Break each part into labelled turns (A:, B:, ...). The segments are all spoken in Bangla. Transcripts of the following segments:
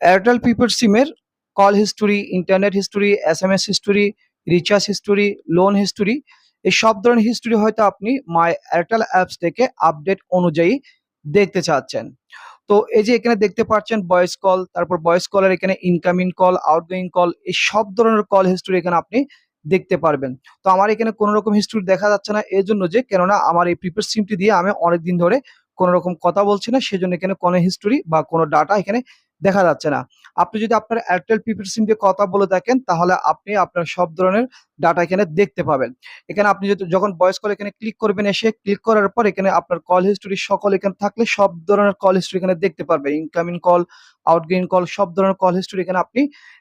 A: এয়ারটেল প্রিপেড সিমের call history internet history S M S history recharge history loan history এই সব ধরনের হিস্টোরি হয়তো আপনি মাই এয়ারটেল অ্যাপস থেকে আপডেট অনুযায়ী দেখতে চাচ্ছেন। তো এই যে এখানে দেখতে পাচ্ছেন ভয়েস কল তারপর ভয়েস কলের এখানে ইনকামিং কল আউটগোয়িং কল এই সব ধরনের কল হিস্টোরি এখানে আপনি দেখতে পারবেন। তো আমার এখানে কোনো রকম হিস্টোরি দেখা যাচ্ছে না এই জন্য যে কেননা আমার এই প্রিপেড সিমটি দিয়ে আমি অনেক দিন ধরে কোনো রকম কথা বলছি না, সেজন্য এখানে কোনো হিস্টোরি বা কোনো ডাটা এখানে দেখা যাচ্ছে না। আপনি যদি আপনার এয়ারটেল প্রিপেড সিম দিয়ে কথা বলে থাকেন, তাহলে আপনি আপনার সব ধরনের ডাটা এখানে দেখতে পাবেন। এখানে আপনি যদি যখন ভয়েস কল এখানে ক্লিক করবেন এসে ক্লিক করার পর এখানে আপনার কল হিস্টোরি সকল এখানে থাকলে সব ধরনের কল হিস্টোরি এখানে দেখতে পারবেন। ইনকামিং কল আউটগোয়িং কল সব ধরনের কল হিস্টোরি এখানে আপনি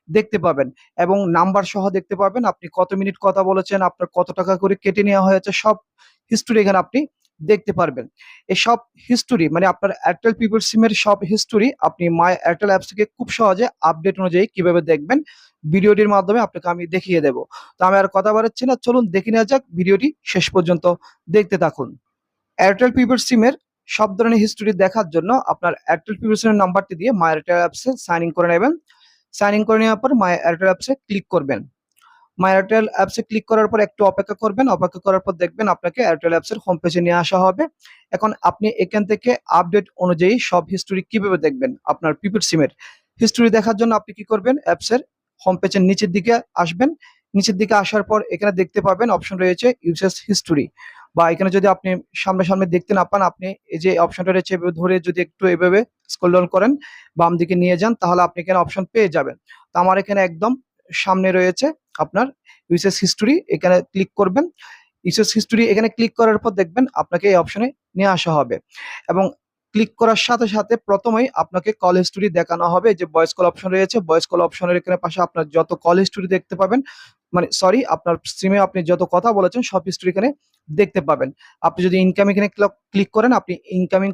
A: দেখতে পাবেন। এবং নাম্বার সহ দেখতে পাবেন, আপনি কত মিনিট কথা বলেছেন, আপনার কত টাকা করে কেটে নেওয়া হয়েছে, সব হিস্টোরি এখানে আপনি দেখতে পারবেন। এই সব হিস্টোরি মানে আপনার এয়ারটেল পিপল সিমের সব হিস্টোরি আপনি মাই এয়ারটেল অ্যাপস থেকে খুব সহজে আপডেট অনুযায়ী কীভাবে দেখবেন, ভিডিওটির মাধ্যমে আপনাকে আমি দেখিয়ে দেব। তো আমি আর কথা বাড়াচ্ছি না, চলুন দেখে নেওয়া যাক ভিডিওটি শেষ পর্যন্ত দেখতে থাকুন। এয়ারটেল পিপল সিমের সব ধরনের হিস্টোরি দেখার জন্য আপনার এয়ারটেল পিপল সিমের নাম্বারটি দিয়ে মাই এয়ারটেল অ্যাপসে সাইন ইন করে নেবেন। সাইন ইন করে নেওয়ার পর মাই এয়ারটেল অ্যাপসে ক্লিক করবেন। মাই এয়ারটেল অ্যাপসে ক্লিক করার পর একটু অপেক্ষা করবেন, অপেক্ষা করার পর দেখবেন আপনাকে এয়ারটেল অ্যাপসের হোম পেজে নিয়ে আসা হবে। এখন আপনি এখান থেকে আপডেট অনুযায়ী সব হিস্টোরি কীভাবে দেখবেন? আপনার প্রিপেড সিমের হিস্টোরি দেখার জন্য আপনি কি করবেন? অ্যাপসের হোম পেজের নিচের দিকে আসবেন। নিচের দিকে আসার পর এখানে দেখতে পাবেন অপশন রয়েছে ইউসেস হিস্টোরি বা এখানে যদি আপনি সামনে সামনে দেখতে না পান, আপনি এই যে অপশনটা রয়েছে এভাবে ধরে যদি একটু এভাবে স্ক্রল ডাউন করেন বাম দিকে নিয়ে যান, তাহলে আপনি এখানে অপশন পেয়ে যাবেন। তো আমার এখানে একদম সামনে রয়েছে আপনার ইউসেস হিস্টোরি এখানে ক্লিক করবেন। ইউসেস হিস্টোরি এখানে ক্লিক করার পর দেখবেন আপনাকে এই অপশনে নিয়ে আসা হবে। এবং ক্লিক করার সাথে সাথে প্রথমেই আপনাকে কল হিস্টোরি দেখানো হবে। যে ভয়েস কল অপশন রয়েছে ভয়েস কল অপশনের এখানে পাশে আপনার যত কল হিস্টোরি দেখতে পাবেন মানে সরি আপনার সিমে আপনি যত কথা বলেছেন, সব হিস্টোরি এখানে দেখতে পাবেন। আপনি যদি ইনকাম এখানে ক্লিক করেন, আপনি ইনকামিং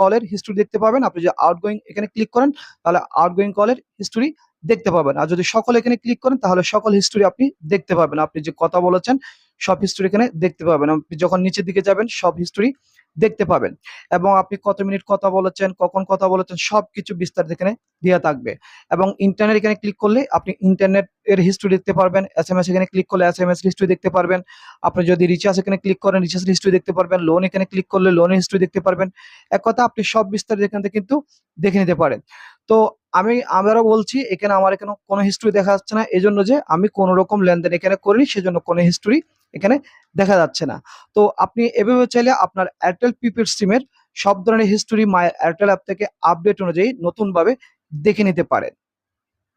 A: কলের হিস্টোরি দেখতে পাবেন। আপনি যদি আউটগোয়িং এখানে ক্লিক করেন, তাহলে আউটগোয়িং কলের হিস্টোরি দেখতে পাবেন। আর যদি সকল এখানে ক্লিক করেন, তাহলে সকল হিস্টোরি আপনি দেখতে পাবেন। আপনি যে কথা বলেছেন, সব হিস্টোরি এখানে দেখতে পাবেন। আপনি যখন নিচের দিকে যাবেন, সব হিস্টোরি দেখতে পাবেন। এবং আপনি কত মিনিট কথা বলেছেন, কখন কথা বলেছেন, সবকিছু বিস্তারিত এখানে দেওয়া থাকবে। এবং ইন্টারনেট এখানে ক্লিক করলে আপনি ইন্টারনেট এর হিস্টোরি দেখতে পারবেন। এস এম এস এখানে ক্লিক করলে এস এম এস হিস্ট্রি দেখতে পারবেন। আপনি যদি রিচার্জ এখানে ক্লিক করেন রিচার্জ হিস্টোরি দেখতে পারবেন। লোন এখানে ক্লিক করলে লোনের হিস্টোরি দেখতে পারবেন। এক কথা আপনি সব বিস্তারিত এখান থেকে কিন্তু দেখে নিতে পারেন। তো আমি আবারও বলছি, এখানে আমার এখানে কোনো হিস্ট্রি দেখা যাচ্ছে না। এই জন্য যে আমি কোনো রকম লেনদেন এখানে করিনি, সেজন্য কোনো হিস্ট্রি এখানে দেখা যাচ্ছে না। তো আপনি এভাবে চাইলে আপনার এয়ারটেল প্রিপেড সিমের সব ধরনের হিস্ট্রি মাই এয়ারটেল অ্যাপ থেকে আপডেট অনুযায়ী নতুনভাবে দেখে নিতে পারেন।